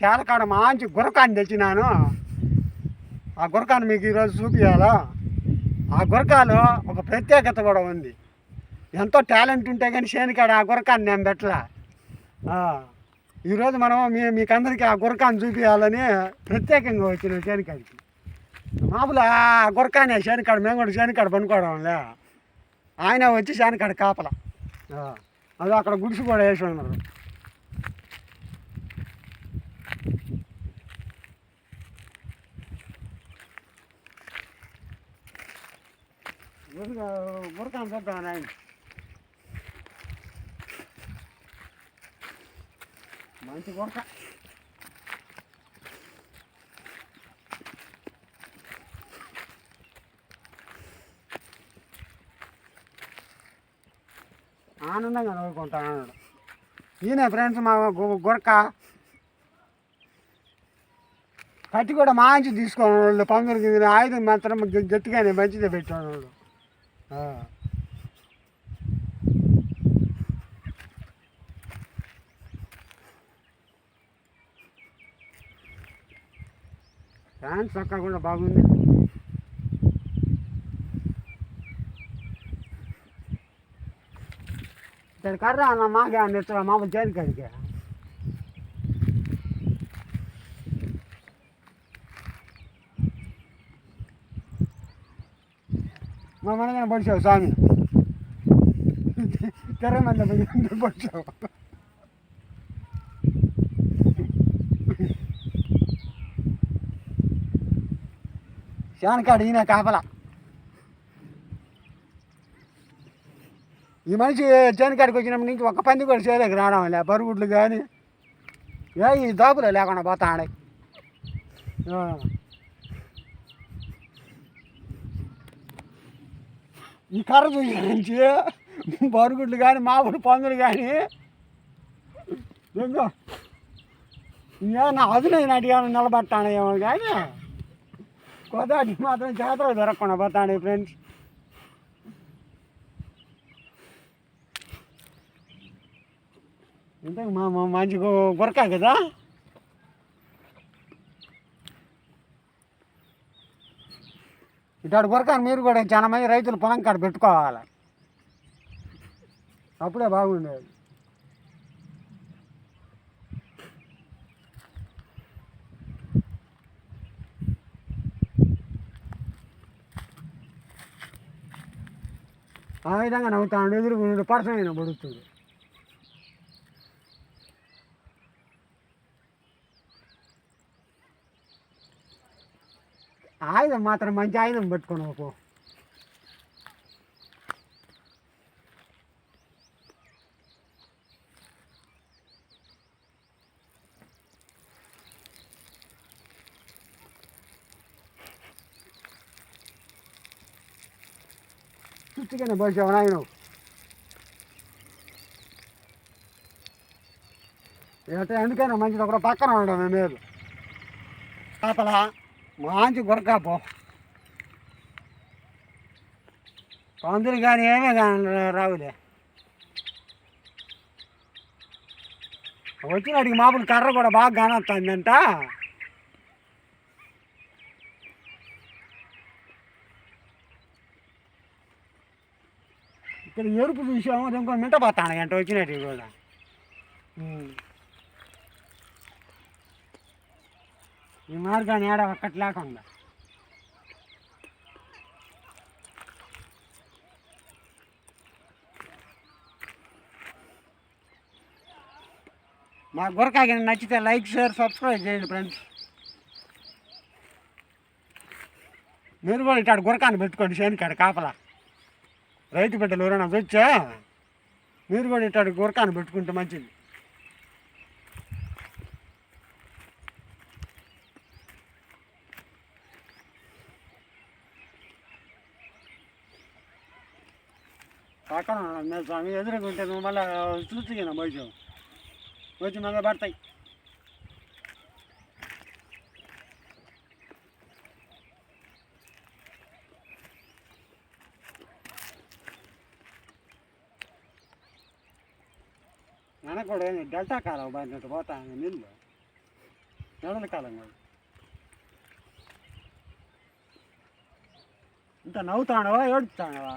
చాలా కాడ మంచి గురకాన్ని తెచ్చినాను. ఆ గురకాన్ని మీకు ఈరోజు చూపించాలా ఆ గురకాలో ఒక ప్రత్యేకత కూడా ఉంది. ఎంతో టాలెంట్ ఉంటే కానీ శేనికాడ ఆ గురకాన్ని నేను పెట్టలా. ఈరోజు మనం మీ మీకందరికీ ఆ గురకాన్ని చూపించాలని ప్రత్యేకంగా వచ్చిన శేనికాడికి మామూలు ఆ గురకానే శేనికాడ మేము కూడా శేనికాడ పనుకోవడంలే ఆయన వచ్చి శేనికాడ కాపల. అది అక్కడ గుడిసి కూడా వేసి ఉన్నారు. గురకాన్ని చూద్దాం ఆయన మంచి గురక ఆనందంగా నవ్వుకుంటాను అన్నాడు ఈయన ఫ్రెండ్స్ మా గురక కట్టి కూడా మంచి తీసుకోని వాళ్ళు పందులకి ఆయుధం మాత్రం గట్టిగానే మంచిదే పెట్టాడు ఫ్యాన్ చొక్కా కూడా బాగుంది ఇక్కడ కర్ర అన్న మాకే అన్న ఇట్లా మామూలు చేను కడిగా మా మనగానే పడిచావు స్వామి తెర మంది పడిచావు? శానకాడు ఈయన కాపల. ఈ మనిషి చేనకాడికి వచ్చినప్పటి నుంచి ఒక్క పంది కూడా చేయలేక రావడం లే బరుగుడ్లు కానీ ఏ ఈ దాపులే లేకుండా పోతాడే ఈ కర్ర దగ్గర నుంచి బరుగుడ్లు కానీ మామిడి పందులు కానీ ఏందో నా అదునైనట్టు ఏమైనా నిలబట్టానేమో కానీ కోదాటికి మాత్రం జాతర దొరకకుండా పోతాడు ఫ్రెండ్స్ ఇంతకు మా మా మంచి గు- గురక కదా? ఇటాడు గురకాను మీరు కూడా చాలా మంది రైతులు పొలం కాడ పెట్టుకోవాలి అప్పుడే బాగుండేది ఆ విధంగా నవ్వుతాడు ఎదురు పర్సనైన పడుతుంది ఆయుధం మాత్రం మంచి ఆయుధం పెట్టుకుని పో చుట్టుకనే పోసావు నాయన ఎందుకైనా మంచిది ఒకరు పక్కన ఉండడం మేలు. పాపలా? మంచి గురకా పో పందులు కానీ ఏమీ కానీ రావులే వచ్చినాడికి మామూలు కర్ర కూడా బాగా కానొస్తుందంట ఇక్కడ ఎరుపు చూసాము ఇంకో మింట పోతాను గంట వచ్చినట్టు కూడా ఈ మార్గాన్ని ఏడ ఒక్కటి లేకుండా. మా గురకాయ నచ్చితే లైక్ షేర్ సబ్స్క్రైబ్ చేయండి ఫ్రెండ్స్. మీరు కూడా ఇటాడు గురకాన్ని పెట్టుకోండి శనికాడ కాపలా. రైతు బిడ్డలు ఎవరైనా వచ్చా? మీరు కూడా ఇటాడు గురకాన్ని పెట్టుకుంటే మంచిది. పక్కన ఉన్నాను స్వామి ఎదురుకుంటే నువ్వు మళ్ళీ చూసిగా భోజనం వచ్చి మళ్ళీ పడతాయి ನನಗೆ ಕೂಡ ಏನು ಡೆಲ್ಟಾ ಕಾಲ ಬಂದಿಟ್ಟು పోతా నీళ్ళు నెలల కాలం కాదు ఇంత నవ్వుతాడవా ఏడుస్తాడవా